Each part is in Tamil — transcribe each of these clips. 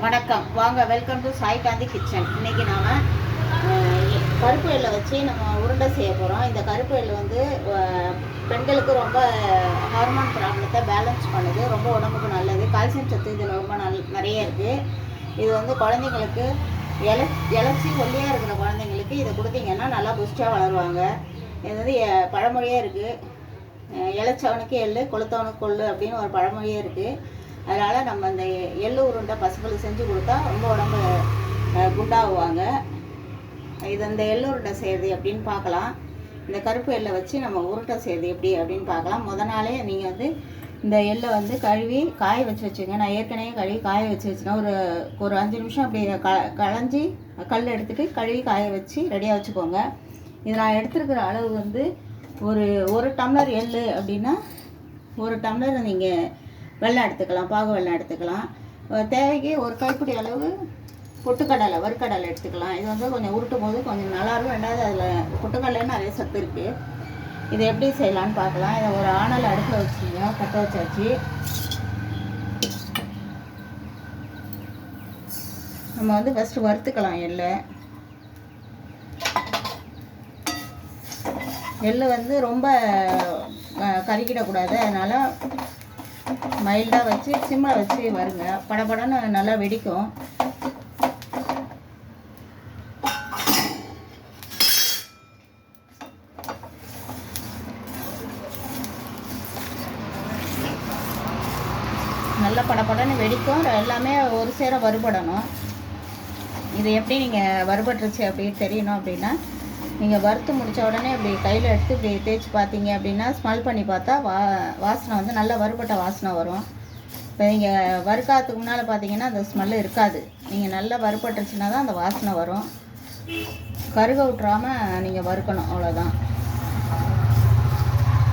வணக்கம். வாங்க welcome to Sai Gandhi kitchen இன்னைக்கு நாம கருப்பு எல்லை வச்சு நம்ம உருண்டை செய்ய போகிறோம் இந்த கருப்பு எள்ளு வந்து பெண்களுக்கு ரொம்ப ஹார்மோன் ப்ராப்ளத்தை பேலன்ஸ் பண்ணுது. ரொம்ப உடம்புக்கு நல்லது. கால்சியம் சத்து இதில் ரொம்ப நல் நிறைய இருக்குது இது வந்து குழந்தைங்களுக்கு எலச் இலச்சி ஒல்லியாக இருக்கிற குழந்தைங்களுக்கு இதை கொடுத்தீங்கன்னா நல்லா புஷ்டாக வளருவாங்க. இது வந்து அஹ், பழமொழியாக இருக்குது இளைச்சவனுக்கு எள்ளு கொளுத்தவனுக்கு கொள்ளு அப்படின்னு ஒரு பழமொழியே இருக்குது அதனால் நம்ம இந்த எள்ளு உருண்டை பசங்களுக்கு செஞ்சு கொடுத்தா ரொம்ப உடம்பு குண்டாகுவாங்க. இது இந்த எள்ளு உருண்டை செய்கிறது அப்படின்னு பார்க்கலாம். இந்த கருப்பு எள்ளை வச்சு நம்ம உருண்டை செய்கிறது எப்படி அப்படின்னு பார்க்கலாம். முத நாளே நீங்கள் வந்து இந்த எள்ளை வந்து கழுவி காய வச்சு வச்சுங்க. நான் ஏற்கனவே கழுவி காய வச்சு வச்சுனா ஒரு ஒரு அஞ்சு நிமிஷம் அப்படி க களைஞ்சி கல் எடுத்துகிட்டு கழுவி காய வச்சு ரெடியாக வச்சுக்கோங்க. இது நான் எடுத்துருக்கிற அளவு வந்து ஒரு ஒரு டம்ளர் எள்ளு அப்படின்னா ஒரு டம்ளர் நீங்கள் வெள்ளம் எடுத்துக்கலாம் பாகு வெள்ளம் எடுத்துக்கலாம். தேவைக்கு ஒரு கைப்பிடி அளவு பொட்டுக்கடலை வறுக்கடலை எடுத்துக்கலாம். இது வந்து கொஞ்சம் உருட்டும் போது கொஞ்சம் நல்லாயிருக்கும் ரெண்டாவது அதில் பொட்டுக்கடலைன்னு நிறைய சத்து இருக்குது இதை எப்படி செய்யலான்னு பார்க்கலாம். இதை ஒரு ஆணல் அடுப்பில் வச்சுங்க பற்ற வச்சாச்சு. நம்ம வந்து ஃபஸ்ட்டு வறுத்துக்கலாம் எள்ளை. எள்ளு வந்து ரொம்ப கருகிடக்கூடாது. அதனால் மைல்டாக வச்சு சிம்மில் வச்சு வருங்க. படபடன்னு நல்லா வெடிக்கும். நல்லா படபடன்னு வெடிக்கும். எல்லாமே ஒரு சேர வறுபடணும். இது எப்படி நீங்கள் வறுபட்டுருச்சு அப்படின்னு தெரியணும் அப்படின்னா நீங்கள் வறுத்து முடித்த உடனே இப்படி கையில் எடுத்து இப்படி தேய்ச்சி பார்த்தீங்க அப்படின்னா ஸ்மெல் பண்ணி பார்த்தா வா வாசனை வந்து நல்ல வறுபட்ட வாசனை வரும். இப்போ நீங்கள் வறுக்காததுக்கு முன்னால் பார்த்தீங்கன்னா அந்த ஸ்மெல்லு இருக்காது. நீங்கள் நல்லா வறுபட்டுருச்சுன்னா தான் அந்த வாசனை வரும். கருக விட்டுறாமல் நீங்கள் வறுக்கணும் அவ்வளோதான்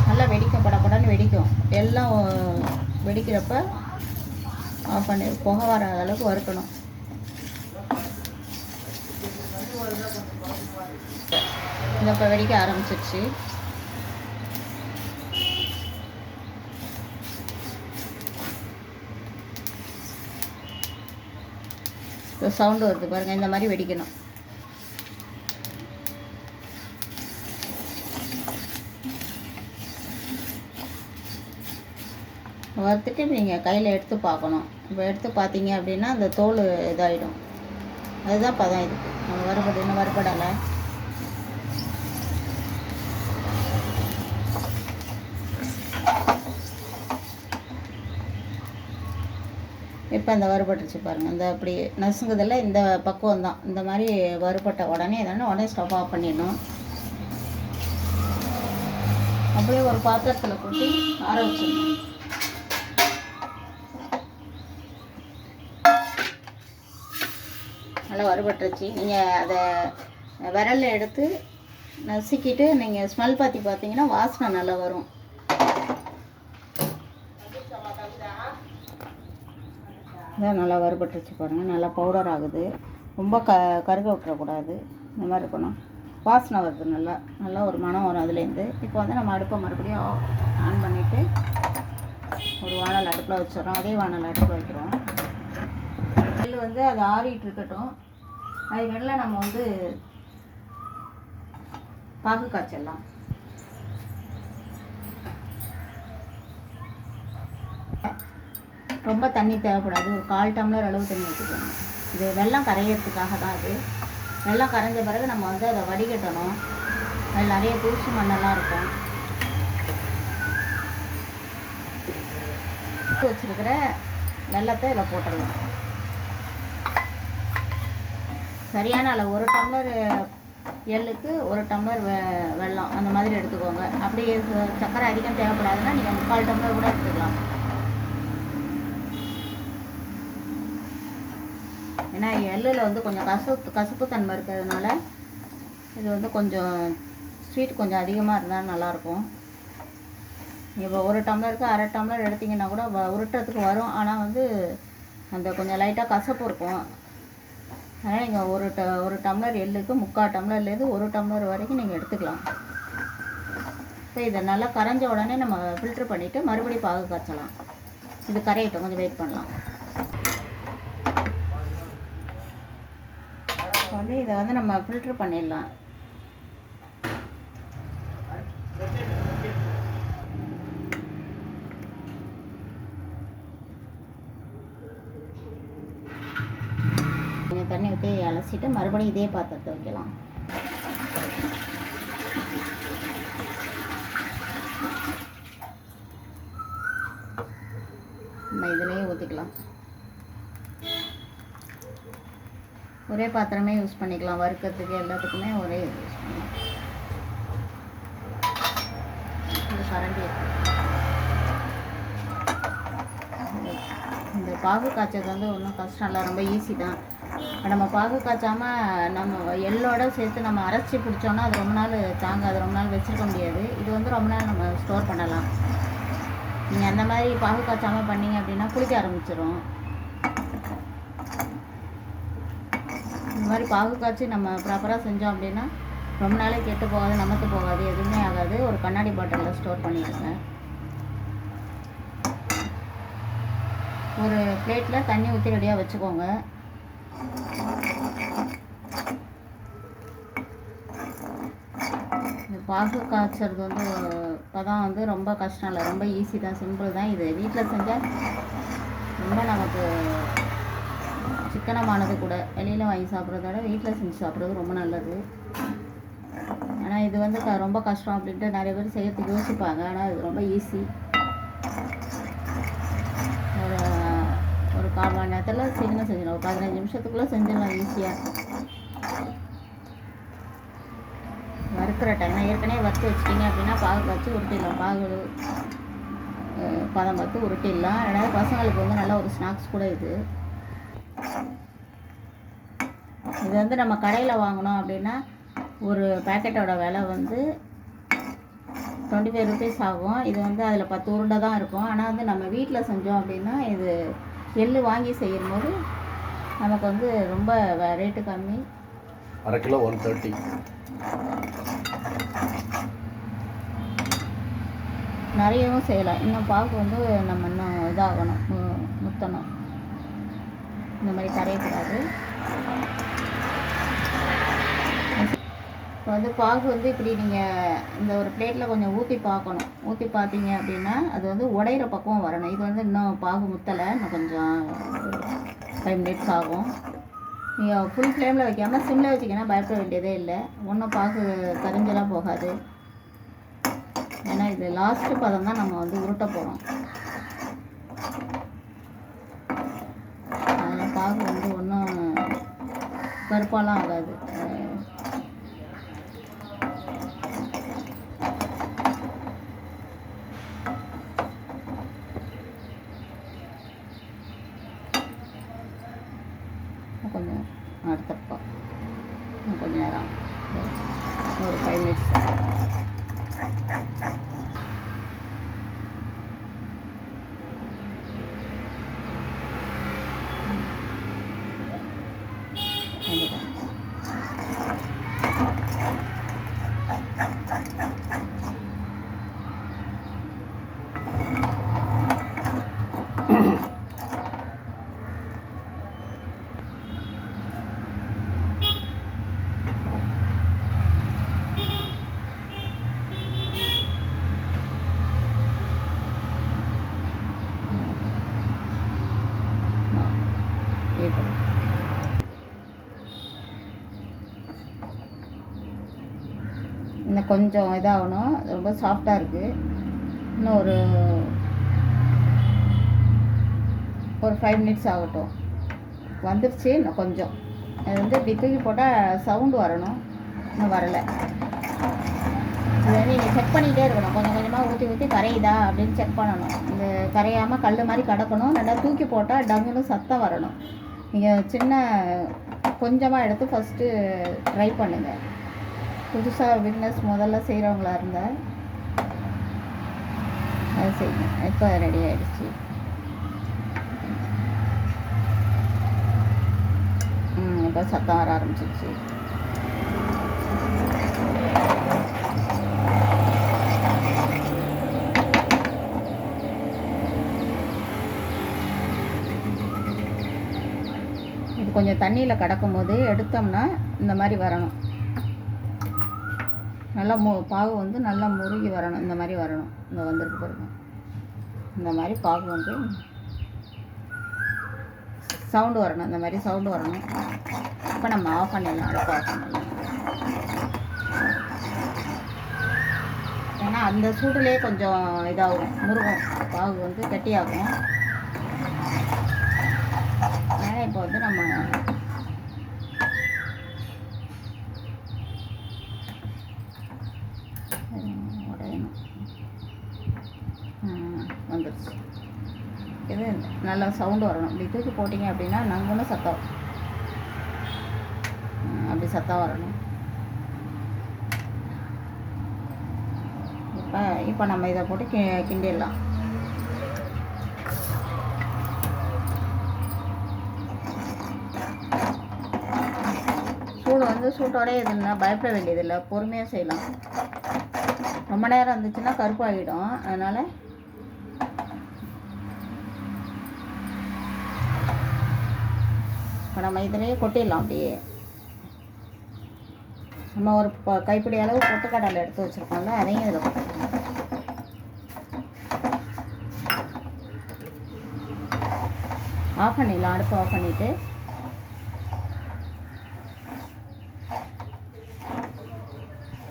நல்லா வெடிக்கும் படபடன்னு வெடிக்கும். எல்லாம் வெடிக்கிறப்ப ஆஃப் பண்ணி புகை வர அளவுக்கு வறுக்கணும். இந்த இப்போ வெடிக்க ஆரம்பிச்சிருச்சு. சவுண்டு வருது பாருங்க இந்த மாதிரி வெடிக்கணும். வறுத்துட்டு நீங்கள் கையில் எடுத்து பார்க்கணும். இப்போ எடுத்து பார்த்தீங்க அப்படின்னா அந்த தோல் இதாகிடும் அதுதான் பதம் இதுக்கு. நம்ம வறுபடு இன்னும் வறுபடலை. இப்போ இந்த வறுபட்டுருச்சு பாருங்கள் இந்த அப்படி நசுங்குதில் இந்த பக்குவம் தான். இந்த மாதிரி வறுபட்ட உடனே எதனா உடனே ஸ்டவ் ஆஃப் பண்ணிடணும். அப்படியே ஒரு பாத்திரத்தில் கொட்டி ஆற வச்சிடணும். நல்லா வறுபட்டுருச்சு. நீங்கள் அதை விரலில் எடுத்து நசுக்கிட்டு நீங்கள் ஸ்மெல் பாத்தி பார்த்தீங்கன்னா வாசனை நல்லா வரும். இதான் நல்லா வறுபட்டுருச்சு பாருங்கள் நல்லா பவுடர் ஆகுது. ரொம்ப க கருக விட்டுறக்கூடாது இந்த மாதிரி இருக்கணும். வாசனை வருது நல்லா. நல்லா ஒரு மனம் வரும் அதுலேருந்து. இப்போ வந்து நம்ம அடுப்பை மறுபடியும் ஆன் பண்ணிவிட்டு ஒரு வானல் அடுப்பில் வச்சிடறோம். அதே வானல் அடுப்பில் வைக்கிறோம். வந்து அது ஆறிட்டு இருக்கட்டும் அதுக்கடல நம்ம வந்து பாகு காய்ச்சலாம் ரொம்ப தண்ணி தேவைப்படாது. ஒரு கால் டம்ளர் அளவு தண்ணி வச்சுக்கணும் இது வெள்ளம் கரையிறதுக்காக தான் அது. வெள்ளம் கரைஞ்ச பிறகு நம்ம வந்து அதை வடிகட்டணும். அதில் நிறைய தூசி மண்ணெல்லாம் இருக்கும். வச்சுருக்கிற வச்சிருக்கிற வெள்ளத்தை இதில் போட்டுடலாம். சரியான அளவு. ஒரு டம்ளர் எள்ளுக்கு ஒரு டம்ளர் வெ வெள்ளம் அந்த மாதிரி எடுத்துக்கோங்க. அப்படியே சர்க்கரை அதிகம் தேவைப்படாதுன்னா நீங்கள் முக்கால் டம்ளர் கூட எடுத்துக்கலாம். ஏன்னா எள்ளில் வந்து கொஞ்சம் கசப்பு கசப்பு தன்மை இருக்கிறதுனால இது வந்து கொஞ்சம் ஸ்வீட் கொஞ்சம் அதிகமாக இருந்தால் நல்லாயிருக்கும். இப்போ ஒரு டம்ளருக்கு அரை டம்ளர் எடுத்திங்கன்னா கூட வ- உருட்டுறதுக்கு வரும். ஆனால் வந்து அந்த கொஞ்சம் லைட்டாக கசப்பு இருக்கும். அதனால் நீங்கள் ஒரு ட ஒரு டம்ளர் எள்ளுக்கு முக்கால் டம்ளர்லேருந்து ஒரு டம்ளர் வரைக்கும் நீங்கள் எடுத்துக்கலாம். இப்போ இதை நல்லா கரைஞ்ச உடனே நம்ம ஃபில்ட்ரு பண்ணிவிட்டு மறுபடியும் பாகு காய்ச்சலாம். இது கரையட்டும் கொஞ்சம் வெயிட் பண்ணலாம். வந்து இதை வந்து நம்ம ஃபில்ட்ரு பண்ணிடலாம். மறுபடியும் இதே பாத்திரத்தை வைக்கலாம். நம்ம இதுலேயே ஊற்றிக்கலாம் ஒரே பாத்திரமே யூஸ் பண்ணிக்கலாம். வறுக்கிறதுக்கு எல்லாத்துக்குமே ஒரே இது யூஸ் பண்ணலாம். கரண்டி இந்த- இந்த பாகு காய்ச்சது வந்து ஒன்றும் கஷ்டம் இல்லை. ரொம்ப ஈஸி தான். இப்போ நம்ம பாகு காய்ச்சாமல் நம்ம எள்ளோட சேர்த்து நம்ம அரைச்சி பிடிச்சோன்னா அது ரொம்ப நாள் தாங்காது ரொம்ப நாள் வச்சுருக்க முடியாது. இது வந்து ரொம்ப நாள் நம்ம ஸ்டோர் பண்ணலாம். நீங்கள் அந்த மாதிரி பாகு காய்ச்சாமல் பண்ணீங்க அப்படின்னா புளிக்க ஆரம்பிச்சிடும் இந்த மாதிரி பாகு காய்ச்சி நம்ம ப்ராப்பராக செஞ்சோம் அப்படின்னா ரொம்ப நாளே கெட்டு போகாது நமத்து போகாது எதுவுமே ஆகாது. ஒரு கண்ணாடி பாட்டிலில் ஸ்டோர் பண்ணிடுங்க. ஒரு பிளேட்டில் தண்ணி ஊற்றி ரெடியாக வச்சுக்கோங்க. இந்த பாகு காய்ச்சறது வந்து தான் வந்து ரொம்ப கஷ்டம் இல்லை. ரொம்ப ஈஸி தான் சிம்பிள் தான். இது வீட்டில் செஞ்சால் ரொம்ப நமக்கு சிக்கனமானது கூட. வெளியில் வாங்கி சாப்பிட்றத விட வீட்டில் செஞ்சு சாப்பிட்றது ரொம்ப நல்லது. ஆனால் இது வந்து க- ரொம்ப கஷ்டம் அப்படின்ட்டு நிறைய பேர் செய்யறதுக்கு யோசிப்பாங்க. ஆனால் இது ரொம்ப ஈஸி ஒரு ஒரு கால் மணி நேரத்தில் சீக்கிரம் செஞ்சிடலாம் ஒரு பதினஞ்சு நிமிஷத்துக்குள்ளே செஞ்சிடலாம் ஈஸியாக வறுக்கிற டைம் ஏற்கனவே வறுத்து வச்சிட்டிங்க அப்படின்னா பாகு வச்சு உருட்டிடலாம். பாகு பதம் பார்த்து உருட்டிடலாம். ரெண்டாவது பசங்களுக்கு வந்து நல்ல ஒரு ஸ்நாக்ஸ் கூட இது. இது வந்து நம்ம கடையில் வாங்கினோம் அப்படின்னா ஒரு பேக்கெட்டோட விலை வந்து டுவெண்ட்டி ஃபைவ் ருபீஸ் ஆகும். இது வந்து அதில் பத்து உருண்டை தான் இருக்கும். ஆனால் வந்து நம்ம வீட்டில் செஞ்சோம் அப்படின்னா இது எள்ளு வாங்கி செய்யும் போது நமக்கு வந்து ரொம்ப ரேட்டு கம்மி. அரை கிலோ ஒன் தேர்ட்டி நிறையவும் செய்யலாம். இன்னும் பாக்கு வந்து நம்ம இன்னும் இதாகணும். முத்தணும். இந்த மாதிரி கரையக்கூடாது. இப்போ வந்து பாகு வந்து இப்படி நீங்கள் இந்த ஒரு பிளேட்டில் கொஞ்சம் ஊற்றி பார்க்கணும். ஊற்றி பார்த்தீங்க அப்படின்னா அது வந்து உடையிற பக்கம் வரணும். இது வந்து இன்னும் பாகு முத்தலை இன்னும் கொஞ்சம் ஃபைவ் மினிட்ஸ் ஆகும். நீங்கள் ஃபுல் ஃப்ளேமில் வைக்காமல் சிம்மில் வச்சிங்கன்னா பயப்பட வேண்டியதே இல்லை. ஒன்றும் பாகு கரிஞ்செல்லாம் போகாது. ஏன்னா இது லாஸ்ட்டு பதம் தான் நம்ம வந்து உருட்ட போகிறோம் அதனால் பாகு வந்து ஒன்றும் கருப்பாலாம் ஆகாது அஹ் இன்னும் கொஞ்சம் அடுத்த பக்கம் இன்னும் கொஞ்ச நேரம் ஒரு ஃபைவ் மினிட்ஸ் இது இன்னும் கொஞ்சம் இதாகணும். ரொம்ப சாஃப்டாக இருக்குது இன்னும் ஒரு ஒரு ஃபைவ் மினிட்ஸ் ஆகட்டும். வந்துருச்சு இன்னும் கொஞ்சம். அது வந்து இப்படி தூக்கி போட்டால் சவுண்டு வரணும். இன்னும் வரலை. இது வந்து நீங்கள் செக் பண்ணிகிட்டே இருக்கணும். கொஞ்சம் கொஞ்சமாக ஊற்றி ஊற்றி கரையுதா அப்படின்னு செக் பண்ணணும். இந்த கரையாமல் கல் மாதிரி கிடக்கணும். நல்லா தூக்கி போட்டால் டங்குன்னு சத்தம் வரணும். நீங்கள் சின்ன கொஞ்சமாக எடுத்து ஃபஸ்ட்டு ட்ரை பண்ணுங்கள் புதுசாக பிஸ்னஸ் முதல்ல செய்கிறவங்களா இருந்தால் அது செய்யணும் இப்போ ரெடி ஆகிடுச்சி இப்போ சத்தம் வர ஆரம்பிச்சிருச்சு. கொஞ்சம் தண்ணியில் கடக்கும் போது எடுத்தோம்னா இந்த மாதிரி வரணும். நல்லா மு பாகு வந்து நல்லா முருகி வரணும். இந்த மாதிரி வரணும். இந்த வந்திருக்கு பாருங்க. இந்த மாதிரி பாகு வந்து சவுண்டு வரணும். இந்த மாதிரி சவுண்டு வரணும். இப்போ நம்ம ஆஃப் பண்ணிடலாம். அடுப்பு ஆஃப் பண்ணிடலாம். ஏன்னா அந்த சூடுலேயே கொஞ்சம் இதாகும். முருகும் பாகு வந்து கட்டியாகும். அதனால் இப்போ வந்து நம்ம ஹம், உடையணும் ஹம், வந்துருச்சு இது நல்லா சவுண்டு வரணும். இப்படி தூக்கி போட்டிங்க அப்படின்னா நங்குன்னு சத்தம். அப்படி சத்தம் வரணும். இப்போ இப்போ நம்ம இதை போட்டு கி கிண்டிடலாம். சூடு வந்து சூட்டோடய இதுன்னா பயப்பட வேண்டியதில்லை. பொறுமையாக செய்யலாம். ரொம்ப நேரம் இருந்துச்சுன்னா கருப்பாகிடும் அதனால் இப்போ நம்ம இதிலேயே கொட்டிடலாம் அப்படியே. நம்ம ஒரு கைப்பிடி அளவு பொட்டுக்கடலை எடுத்து வச்சுருக்கோம்ல அதையும் இதில் கொட்டிடலாம். ஆஃப் பண்ணிடலாம் அடுப்பு ஆஃப் பண்ணிவிட்டு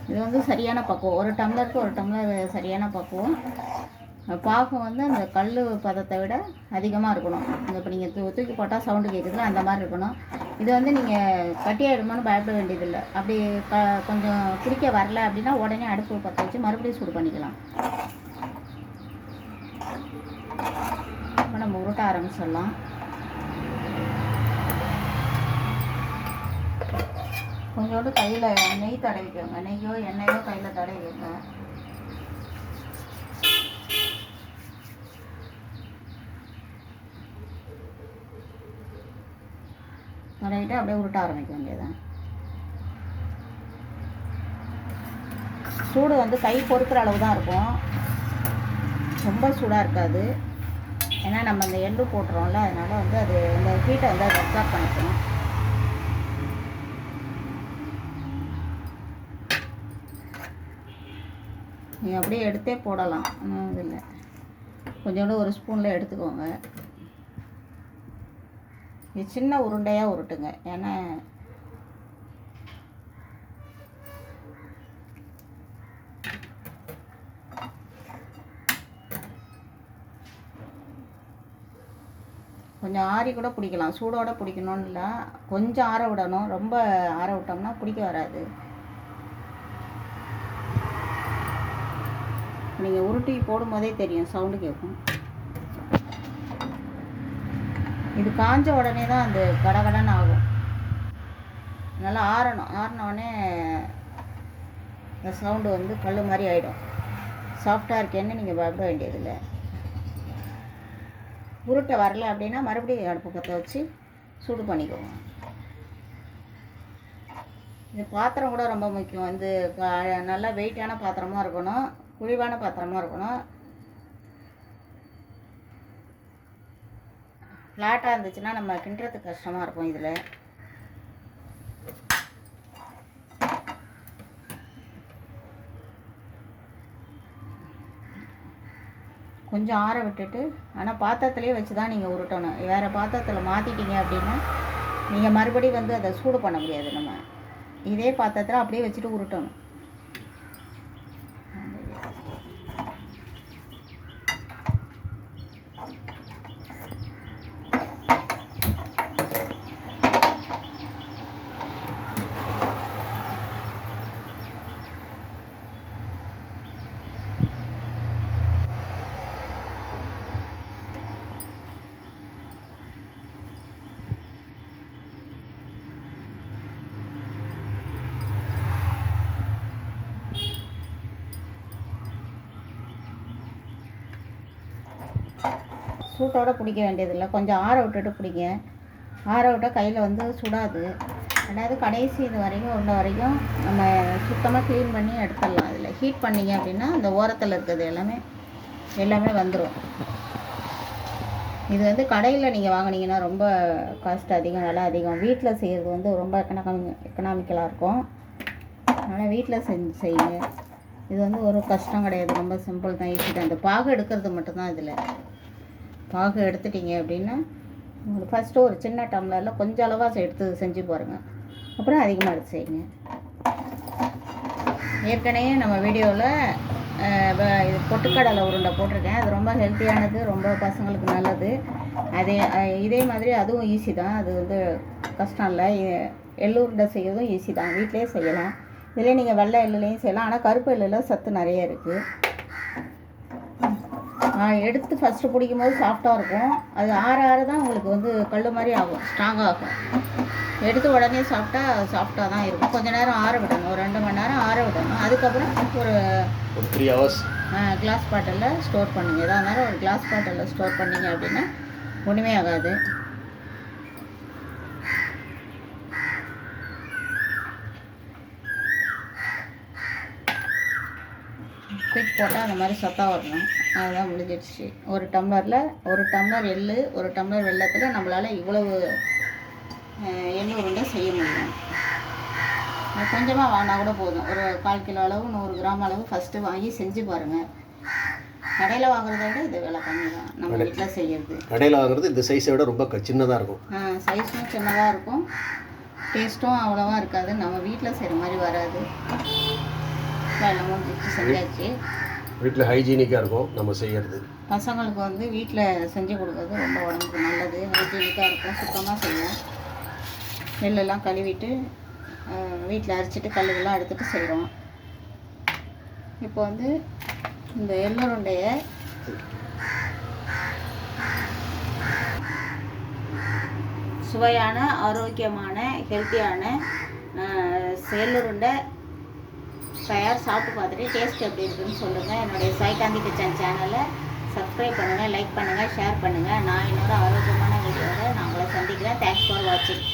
இது வந்து சரியான பக்குவம். ஒரு டம்ளருக்கு ஒரு டம்ளர் சரியான பக்குவம். பாகம் வந்து அந்த கல் பதத்தை விட அதிகமாக இருக்கணும். இந்த இப்போ நீங்கள் தூ தூக்கி போட்டால் சவுண்டு கேட்குதுல அந்த மாதிரி இருக்கணும். இது வந்து நீங்கள் கட்டியாயிடுமோன்னு பயப்பட வேண்டியதில்லை. அப்படி க கொஞ்சம் பிடிக்க வரல அப்படின்னா உடனே அடுப்பு பற்ற வச்சு மறுபடியும் சூடு பண்ணிக்கலாம். இப்போ நம்ம உருட்ட ஆரம்பிச்சிடலாம். கொஞ்சோண்டு கையில் நெய் தடவிக்கோங்க. நெய்யோ எண்ணெயோ கையில் தடவிக்கோங்க. தடவிட்டு அப்படியே உருட்ட ஆரம்பிக்க வேண்டியதுதான். சூடு வந்து கை பொறுக்கிற அளவு தான் இருக்கும். ரொம்ப சூடாக இருக்காது. ஏன்னா நம்ம அந்த எள்ளு போட்டுறோம்ல அதனால் வந்து அது இந்த ஹீட்டை வந்து அது அப்சார்ப் பண்ணிக்கணும் நீங்கள் அப்படியே எடுத்தே போடலாம். ஒன்றும் இது இல்லை. கொஞ்சோண்டு ஒரு ஸ்பூனில் எடுத்துக்கோங்க. இது சின்ன உருண்டையாக உருட்டுங்க. ஏன்னா கொஞ்சம் ஆறி கூட பிடிக்கலாம். சூடோடு பிடிக்கணும்னு இல்லை கொஞ்சம் ஆற விடணும். ரொம்ப ஆற விட்டோம்னா பிடிக்க வராது. நீங்கள் உருட்டி போடும்போதே தெரியும். சவுண்டு கேட்கும். இது காஞ்ச உடனே தான் அந்த கடகடன்னு ஆகும். நல்லா ஆறணும். ஆறினோடனே இந்த சவுண்டு வந்து கல் மாதிரி ஆகிடும் சாஃப்டாக இருக்கேன்னு நீங்கள் பயப்பட வேண்டியதில்லை. உருட்டை வரல அப்படின்னா மறுபடியும் அடுப்பு பற்ற வச்சு சூடு பண்ணிக்குவோம் இது பாத்திரம் கூட ரொம்ப முக்கியம். வந்து நல்லா வெயிட்டான பாத்திரமாக இருக்கணும். குழிவான பாத்திரமாக இருக்கணும். ஃப்ளாட்டாக இருந்துச்சுன்னா நம்ம கிண்டுறதுக்கு கஷ்டமாக இருக்கும் இதில். கொஞ்சம் ஆற விட்டுட்டு ஆனால் பாத்திரத்துலேயே வச்சு தான் நீங்கள் உருட்டணும். வேறு பாத்திரத்தில் மாற்றிட்டீங்க அப்படின்னா நீங்கள் மறுபடியும் வந்து அதை சூடு பண்ண முடியாது நம்ம. இதே பாத்திரத்தில் அப்படியே வச்சுட்டு உருட்டணும். சூட்டோட பிடிக்க வேண்டியதில்லை. கொஞ்சம் ஆற விட்டுட்டு பிடிங்க. ஆற விட்டால் கையில் வந்து சுடாது. ரெண்டாவது கடைசி இது வரைக்கும் உள்ள வரைக்கும் நம்ம சுத்தமாக க்ளீன் பண்ணி எடுத்துடலாம். அதில் ஹீட் பண்ணீங்க அப்படின்னா அந்த ஓரத்தில் இருக்கிறது எல்லாமே எல்லாமே வந்துடும் இது வந்து கடையில் நீங்கள் வாங்கினீங்கன்னா ரொம்ப காஸ்ட் அதிகம் விலை அதிகம். வீட்டில் செய்கிறது வந்து ரொம்ப எக்கனாமி எக்கனாமிக்கலாக இருக்கும். அதனால் வீட்டில் செஞ்சு செய்யுங்க. இது வந்து ஒரு கஷ்டம் கிடையாது. ரொம்ப சிம்பிள் தான். ஈஸி தான். இந்த பாகு எடுக்கிறது மட்டும்தான் இதில். பாகு எடுத்துட்டீங்க அப்படின்னா ஃபஸ்ட்டு ஒரு சின்ன டம்ளரில் கொஞ்சம் அளவாக எடுத்து செஞ்சு பாருங்கள் அப்புறம் அதிகமாக எடுத்து செய்யுங்க. ஏற்கனவே நம்ம வீடியோவில் இது பொட்டுக்கடலை உருண்டை போட்டிருக்கேன். அது ரொம்ப ஹெல்த்தியானது ரொம்ப பசங்களுக்கு நல்லது. அதே இதே மாதிரி அதுவும் ஈஸி தான். அது வந்து கஷ்டம் இல்லை. எள்ளுருண்டை எள்ளு உருண்டை செய்யறதும் ஈஸி தான். வீட்டிலே செய்யலாம். இதில் நீங்கள் வெள்ளை எள்ளுலேயும் செய்யலாம். ஆனால் கருப்பு எள்ளில் சத்து நிறைய இருக்குது எடுத்து ஃபஸ்ட்டு பிடிக்கும் போது சாஃப்டாக இருக்கும். அது ஆற ஆற தான் உங்களுக்கு வந்து கல் மாதிரி ஆகும் ஸ்ட்ராங்காக ஆகும் எடுத்து உடனே சாப்பிட்டா சாஃப்டாக தான் இருக்கும். கொஞ்ச நேரம் ஆற விடணும். ஒரு ரெண்டு மணி நேரம் ஆற விடணும். அதுக்கப்புறம் ஒரு ஒரு த்ரீ ஹவர்ஸ் கிளாஸ் பாட்டிலில் ஸ்டோர் பண்ணுங்க. எதாக இருந்தாலும் ஒரு கிளாஸ் பாட்டிலில் ஸ்டோர் பண்ணீங்க அப்படின்னா ஒன்றுமே ஆகாது. குயிக் போட்டால் அந்த மாதிரி சத்தம் வரணும். அதுதான் முடிஞ்சிடுச்சு. ஒரு டம்ளரில் ஒரு டம்ளர் எள்ளு ஒரு டம்ளர் வெள்ளத்தில் நம்மளால் இவ்வளவு எள்ளு உருண்டை செய்ய முடியும். கொஞ்சமாக வாங்கினா கூட போதும். ஒரு கால் கிலோ அளவு நூறு கிராம் அளவு ஃபஸ்ட்டு வாங்கி செஞ்சு பாருங்கள் கடையில் வாங்குறத விட இது விலை கம்மி தான். நம்ம வீட்டில் செய்யறது. கடையில் வாங்குறது இந்த சைஸை விட ரொம்ப சின்னதாக இருக்கும். சைஸும் சின்னதாக இருக்கும். டேஸ்ட்டும் அவ்வளோவா இருக்காது. நம்ம வீட்டில் செய்கிற மாதிரி வராது. செஞ்சாச்சு. வீட்டில் ஹைஜீனிக்காக இருக்கும் நம்ம செய்யறது. பசங்களுக்கு வந்து வீட்டில் செஞ்சு கொடுக்கறது ரொம்ப உடம்புக்கு நல்லது. ஹைஜீனிக்காக இருக்கும் சுத்தமாக செய்வோம். நெல்லெல்லாம் கழுவிட்டு வீட்டில் அரைச்சிட்டு கல்லுகள்லாம் எடுத்துகிட்டு செய்கிறோம் இப்போ வந்து இந்த எள்ளுருண்டையை சுவையான ஆரோக்கியமான ஹெல்த்தியான எள்ளுருண்டை தயார் சாப்பிட்டு பார்த்துட்டு டேஸ்ட் எப்படி இருக்குன்னு சொல்லுங்கள் என்னுடைய சாய்காந்தி கிச்சன் சேனலை சப்ஸ்கிரைப் பண்ணுங்கள் லைக் பண்ணுங்கள் ஷேர் பண்ணுங்கள் நான் என்னோட ஆரோக்கியமான வீடியோவில் நான் உங்களை சந்திக்கிறேன். தேங்க்ஸ் ஃபார் வாட்சிங்